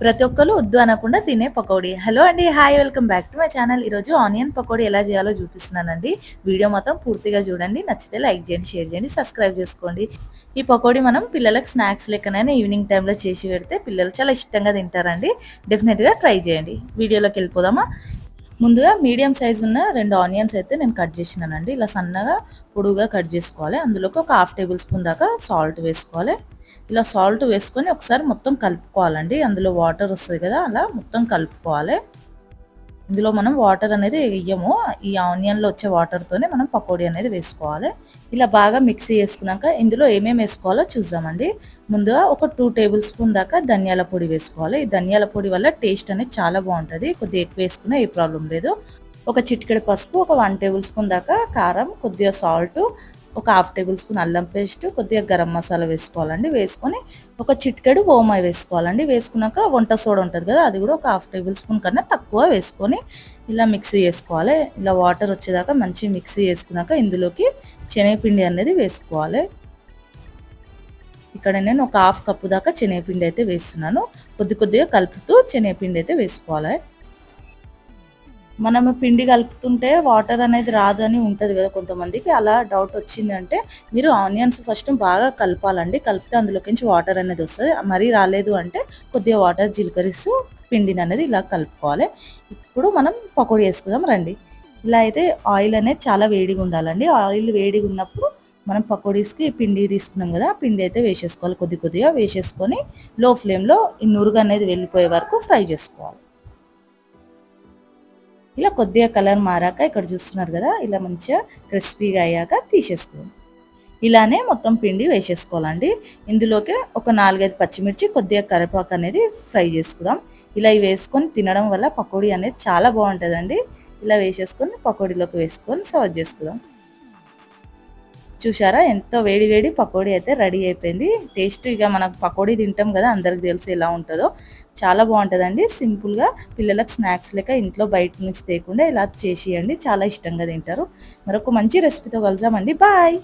ప్రతి ఒక్కరు వద్దు అనకుండా తినే పకోడీ. హలో అండి hi welcome back to my channel ఈరోజు ఆనియన్ పకోడీ ఎలా చేయాలో చూపిస్తున్నానండి. వీడియో మొత్తం పూర్తిగా చూడండి నచ్చితే లైక్ చేయండి షేర్ చేయండి సబ్స్క్రైబ్ చేసుకోండి. ఈ పకోడీ మనం పిల్లలకు స్నాక్స్ లెక్కనైనా ఈవినింగ్ టైంలో చేసి పెడితే పిల్లలు చాలా ఇష్టంగా తింటారండి. డెఫినెట్గా ట్రై చేయండి. వీడియోలోకి వెళ్ళిపోదామా? ముందుగా మీడియం సైజు ఉన్న రెండు ఆనియన్స్ అయితే నేను కట్ చేసినానండి. ఇలా సన్నగా పొడుగుగా కట్ చేసుకోవాలి. అందులోకి ఒక హాఫ్ టేబుల్ స్పూన్ దాకా సాల్ట్ వేసుకోవాలి. ఇలా సాల్ట్ వేసుకొని ఒకసారి మొత్తం కలుపుకోవాలండి. అందులో వాటర్ వస్తుంది కదా అలా మొత్తం కలుపుకోవాలి. ఇందులో మనం వాటర్ అనేది వేయము ఈ ఆనియన్లో వచ్చే వాటర్తోనే మనం పకోడీ అనేది వేసుకోవాలి. ఇలా బాగా మిక్సీ చేసుకున్నాక ఇందులో ఏమేమి వేసుకోవాలో చూద్దామండి. ముందుగా ఒక టూ టేబుల్ స్పూన్ దాకా ధనియాల పొడి వేసుకోవాలి. ఈ ధనియాల పొడి వల్ల టేస్ట్ అనేది చాలా బాగుంటుంది. కొద్దిగా ఎక్కువ వేసుకున్నా ఏ ప్రాబ్లం లేదు. ఒక చిటికెడు పసుపు ఒక వన్ టేబుల్ స్పూన్ దాకా కారం కొద్దిగా సాల్ట్ ఒక హాఫ్ టేబుల్ స్పూన్ అల్లం పేస్ట్ కొద్దిగా గరం మసాలా వేసుకోవాలండి. వేసుకొని ఒక చిటికెడు ఓమాయి వేసుకోవాలండి. వేసుకున్నాక వంట సోడా ఉంటుంది కదా అది కూడా ఒక హాఫ్ టేబుల్ స్పూన్ కన్నా తక్కువ వేసుకొని ఇలా మిక్సీ చేసుకోవాలి. ఇలా వాటర్ వచ్చేదాకా మంచి మిక్సీ చేసుకున్నాక ఇందులోకి శనగపిండి అనేది వేసుకోవాలి. ఇక్కడ నేను ఒక హాఫ్ కప్పు దాకా శనగపిండి అయితే వేస్తున్నాను. కొద్ది కొద్దిగా కలుపుతూ శనగపిండి అయితే వేసుకోవాలి. మనము పిండి కలుపుతుంటే వాటర్ అనేది రాదు అని ఉంటుంది కదా కొంతమందికి. అలా డౌట్ వచ్చిందంటే మీరు ఆనియన్స్ ఫస్ట్ బాగా కలపాలండి. కలిపితే అందులోకించి వాటర్ అనేది వస్తుంది. మరీ రాలేదు అంటే కొద్దిగా వాటర్ జీలకరిస్తూ పిండిని అనేది ఇలా కలుపుకోవాలి. ఇప్పుడు మనం పకోడీ వేసుకుందాం రండి. ఇలా అయితే ఆయిల్ అనేది చాలా వేడిగా ఉండాలండి. ఆయిల్ వేడిగా ఉన్నప్పుడు మనం పకోడీస్కి పిండి తీసుకున్నాం కదా పిండి అయితే వేసేసుకోవాలి. కొద్ది కొద్దిగా వేసేసుకొని లో ఫ్లేమ్లో ఈ నురుగు అనేది వెళ్ళిపోయే వరకు ఫ్రై చేసుకోవాలి. ఇలా కొద్దిగా కలర్ మారాక ఇక్కడ చూస్తున్నారు కదా ఇలా మంచిగా క్రిస్పీగా అయ్యాక తీసేసుకోండి ఇలానే మొత్తం పిండి వేసేసుకోవాలండి. ఇందులోకి ఒక నాలుగైదు పచ్చిమిర్చి కొద్దిగా కరివేపాకు అనేది ఫ్రై చేసుకుందాం. ఇలా వేసుకొని తినడం వల్ల పకోడీ అనేది చాలా బాగుంటుందండి. ఇలా వేసేసుకొని పకోడీలోకి వేసుకొని సర్వ్ చేసుకుందాం. చూసారా ఎంతో వేడి వేడి పకోడీ అయితే రెడీ అయిపోయింది. టేస్ట్ ఇక మనకు పకోడీ తింటాం కదా అందరికి తెలిసి ఎలా ఉంటుందో. చాలా బాగుంటుందండి. సింపుల్గా పిల్లలకు స్నాక్స్ లెక్క ఇంట్లో బయట నుంచి తేకుండా ఇలా చేసేయండి. చాలా ఇష్టంగా తింటారు. మరొక మంచి రెసిపీతో కలుసామండి బాయ్!